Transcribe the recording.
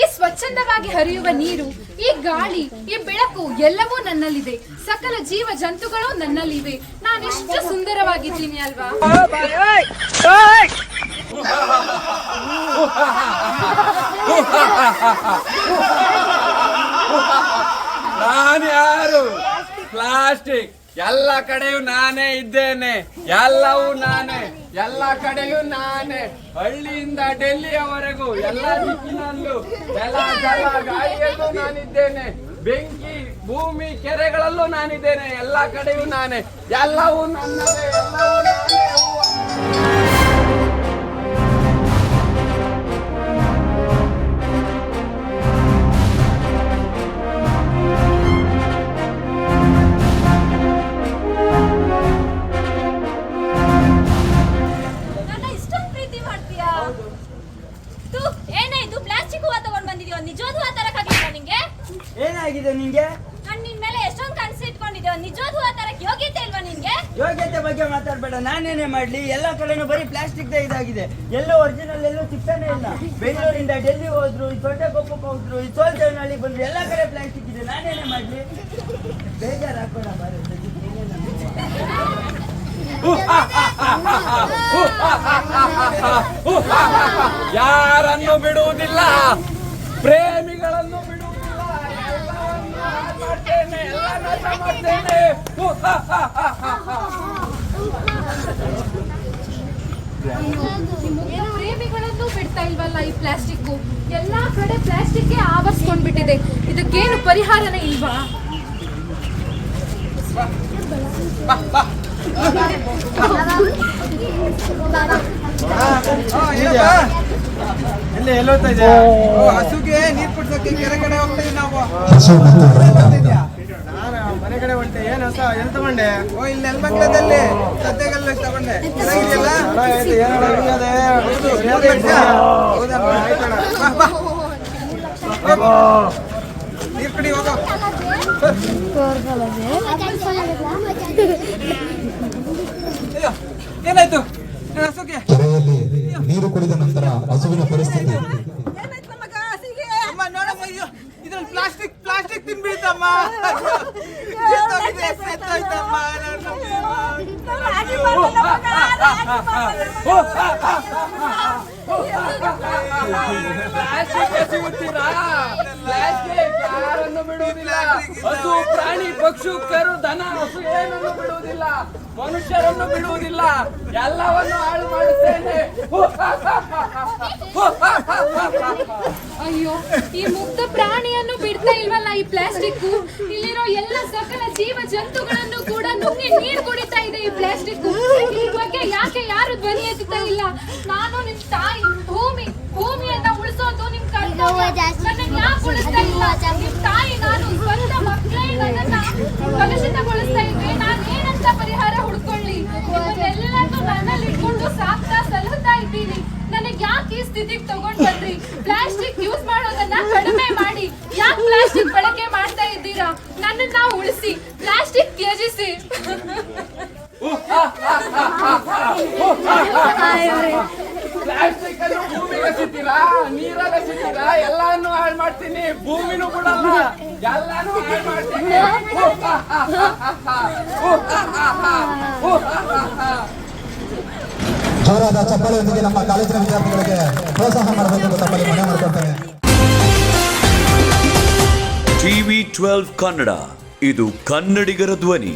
ಈ ಸ್ವಚ್ಛಂದವಾಗಿ ಹರಿಯುವ ನೀರು, ಈ ಗಾಳಿ, ಈ ಬೆಳಕು ಎಲ್ಲವೂ ನನ್ನಲ್ಲಿದೆ. ಸಕಲ ಜೀವ ಜಂತುಗಳು ನನ್ನಲ್ಲಿವೆ. ನಾನೆಷ್ಟು ಸುಂದರವಾಗಿದ್ದೀನಿ ಅಲ್ವಾ? ನಾನು ಯಾರು? ಪ್ಲಾಸ್ಟಿಕ್. ಎಲ್ಲ ಕಡೆಯೂ ನಾನೇ ಇದ್ದೇನೆ. ಎಲ್ಲವೂ ನಾನೇ. ಎಲ್ಲ ಕಡೆಯೂ ನಾನೇ. ಹಳ್ಳಿಯಿಂದ ಡೆಲ್ಲಿಯವರೆಗೂ ಎಲ್ಲ ದಿಕ್ಕಿನಲ್ಲೂ ಎಲ್ಲ ಜಲ, ಗಾಳಿಯಲ್ಲೂ ನಾನಿದ್ದೇನೆ. ಬೆಂಕಿ, ಭೂಮಿ, ಕೆರೆಗಳಲ್ಲೂ ನಾನಿದ್ದೇನೆ. ಎಲ್ಲ ಕಡೆಯೂ ನಾನೇ. ಎಲ್ಲವೂ ನನ್ನದೇ, ಎಲ್ಲವೂ ಏನಾಗಿದೆ ನಿಂಗೆ ನಾನ್ ನಿನ್ ಮೇಲೆ ಎಷ್ಟೊಂದು ಕನ್ಸು ಇಟ್ಕೊಂಡಿದ್ದೆ ನಿಜವಾದ ಹೂವ ತರಕ್ ಯೋಗ್ಯತೆ ಇಲ್ವಾ ನಿನ್ಗೆ ಯೋಗ್ಯತೆ ಬಗ್ಗೆ ಮಾತಾಡ್ಬೇಡ ನಾನೇನೇ ಮಾಡ್ಲಿ ಎಲ್ಲ ಕಡೆನೂ ಬರೀ ಪ್ಲಾಸ್ಟಿಕ್ ಇದಾಗಿದೆ ಎಲ್ಲೂ ಒರಿಜಿನಲ್ ಎಲ್ಲೂ ಸಿಗ್ತಾನೆ ಇಲ್ಲ ಬೆಂಗಳೂರಿಂದ ಡೆಲ್ಲಿ ಹೋದ್ರು ದೊಡ್ಡ ಕೊಪ್ಪಕ್ಕೆ ಹೋದ್ರು ಈ ಸೋಲ್ತೇವನಹಳ್ಳಿಗೆ ಬಂದ್ರು ಎಲ್ಲ ಕಡೆ ಪ್ಲಾಸ್ಟಿಕ್ ಇದೆ ನಾನೇನೇ ಮಾಡ್ಲಿ ಬೇಜಾರು ಹಾಕೋಣ ಯಾರನ್ನು ಬಿಡುವುದಿಲ್ಲ ಪ್ರೇಮಿಗಳನ್ನು ಬಿಡುವುದಿಲ್ಲ ಎಲ್ಲವನ್ನೂ ಹಾಳ್ ಮಾಡ್ತೇನೆ ಎಲ್ಲ ನಾಶ ಮಾಡ್ತೇನೆ ಪ್ರೇಮಿಗಳನ್ನು ಬಿಡ್ತಾ ಇಲ್ವಲ್ಲ ಈ ಪ್ಲಾಸ್ಟಿಕ್ ಎಲ್ಲಾ ಕಡೆ ಪ್ಲಾಸ್ಟಿಕ್ ಆವರಿಸ್ಕೊಂಡ್ಬಿಟ್ಟಿದೆ. ಇದಕ್ಕೇನು ಪರಿಹಾರನೇ ಇಲ್ವಾ? ಎಲ್ಲಿ ಎಲ್ಲೋಗ್ತಾ ಇದೆ ಹಸುಗೆ ನೀರ್ ಕುಡ್ಸಕ್ಕೆ ಕೆರೆ ಕಡೆ ಹೋಗ್ತಾ ಇದೀವಿ ನಾವು. ಎಲ್ಲಿ ತಗೊಂಡೆ? ಓ ಇಲ್ಲಿ ನೆಲಮಂಗ್ಲದಲ್ಲಿ. ತಗೊಂಡೆ. ಚೆನ್ನಾಗಿದೆಯಲ್ಲ? ಹೌದು. ಬಾ. ನೀರ್ ಕುಡಿ ಹೋಗೋ. ಅಯ್ಯೋ ಏನಾಯ್ತು? ಹಸುಗೆ. ನೀರು ಕುಡಿದ ನಂತರ ಹಸುವಿನ ಪರಿಸ್ಥಿತಿ ಅಮ್ಮ ನೋಡಮ್ಮ ಅಯ್ಯೋ. ಇದ್ರಲ್ಲಿ ಪ್ಲಾಸ್ಟಿಕ್ ಪ್ಲಾಸ್ಟಿಕ್ ತಿನ್ಬಿಡ್ತಮ್ಮ ಎತ್ತೋಗಿದೆ, ಎತ್ತೋಯ್ತಮ್ಮ, ನನ್ನ ಪ್ಲಾಸ್ಟಿಕ್ ಎಸೆಯುತ್ತೀರಾ ಪ್ಲಾಸ್ಟಿಕ್ ಹಸು ಪ್ರಾಣಿ ಪಕ್ಷು ಕರು ದನ ಹಸು ಏನನ್ನು ಬಿಡುವುದಿಲ್ಲ ಮನುಷ್ಯರನ್ನು ಬಿಡುವುದಿಲ್ಲ ಎಲ್ಲವನ್ನು ಹಾಳು ಮಾಡುತ್ತೇನೆ ಅಯ್ಯೋ, ಈ ಮುಗ್ಧ ಪ್ರಾಣಿಯನ್ನು ಬಿಡ್ತಾ ಇಲ್ವಲ್ಲ ಈ ಪ್ಲಾಸ್ಟಿಕ್ ಇಲ್ಲಿರೋ ಎಲ್ಲ ಸಕಲ ಜೀವ ಜಂತುಗಳನ್ನು ನೀರು ಕುಡಿತಾ ಇದೆ ಈ ಪ್ಲಾಸ್ಟಿಕ್ ಬಗ್ಗೆ ಯಾಕೆ ಯಾರು ಧ್ವನಿ ಎತ್ತುತ್ತಾ ಇಲ್ಲ ನಾನು ನಿಮ್ ತಾಯಿ, ಭೂಮಿ, ಭೂಮಿಯನ್ನ ಉಳಿಸೋದು ನಿಮ್ ಕರ್ತವ್ಯ. ನನ್ನನ್ನ ಯಾಕೆ ಉಳಿಸ್ತಾ ಇಲ್ಲ? ನಿಮ್ ತಾಯಿ, ನಾನು ಸ್ವಂತ ಮಕ್ಕಳೇ ನನ್ನನ್ನ ಕಲುಷಿತಗೊಳಿಸ್ತಾ ಇದ್ವಿ ನಾನು ಏನಂತ ಪರಿಹಾರ ಹುಡ್ಕೊಳ್ಳಿ? ನಿಮ್ಮನ್ನೆಲ್ಲರನ್ನೂ ನನ್ನಲ್ಲಿ ಇಟ್ಕೊಂಡು ಸಾಕ್ತಾ ಸಲಹುತ್ತಾ ಇದ್ದೀನಿ. ನನಗೆ ಯಾಕೆ ಈ ಸ್ಥಿತಿಗೆ ತಗೊಂಡ್ ಬಂದ್ರಿ? ಪ್ಲಾಸ್ಟಿಕ್ ಯೂಸ್ ಮಾಡೋದನ್ನ ಕಡಿಮೆ ಮಾಡಿ ಯಾಕೆ ಪ್ಲಾಸ್ಟಿಕ್ ಬಳಕೆ ಮಾಡ್ತಾ ಇದ್ದೀರಾ ನನ್ನನ್ನ ಉಳಿಸಿ ಪ್ಲಾಸ್ಟಿಕ್ ತ್ಯಜಿಸಿ ಪ್ಲಾಸ್ಟಿಕ್ ಅನ್ನು ಭೂಮಿಗೆ ಎಲ್ಲಾನು ಹಾಳು ಮಾಡ್ತೀನಿ. ಭೂಮಿನೂ ಬಿಡಲ್ಲ ಎಲ್ಲಾನು ಹಾಳು ಮಾಡ್ತೀನಿ. ಜೋರಾದ ಚಪ್ಪಲಿಯೊಂದಿಗೆ ನಮ್ಮ ಕಾಲೇಜಿನ ವಿದ್ಯಾರ್ಥಿಗಳಿಗೆ ಪ್ರೋತ್ಸಾಹ ಮಾಡಬೇಕು ತಮ್ಮಲ್ಲಿ ಮನೆ ಮಾಡ್ಕೊಳ್ತೇನೆ. TV twelve Kannada. ಇದು ಕನ್ನಡಿಗರ ಧ್ವನಿ.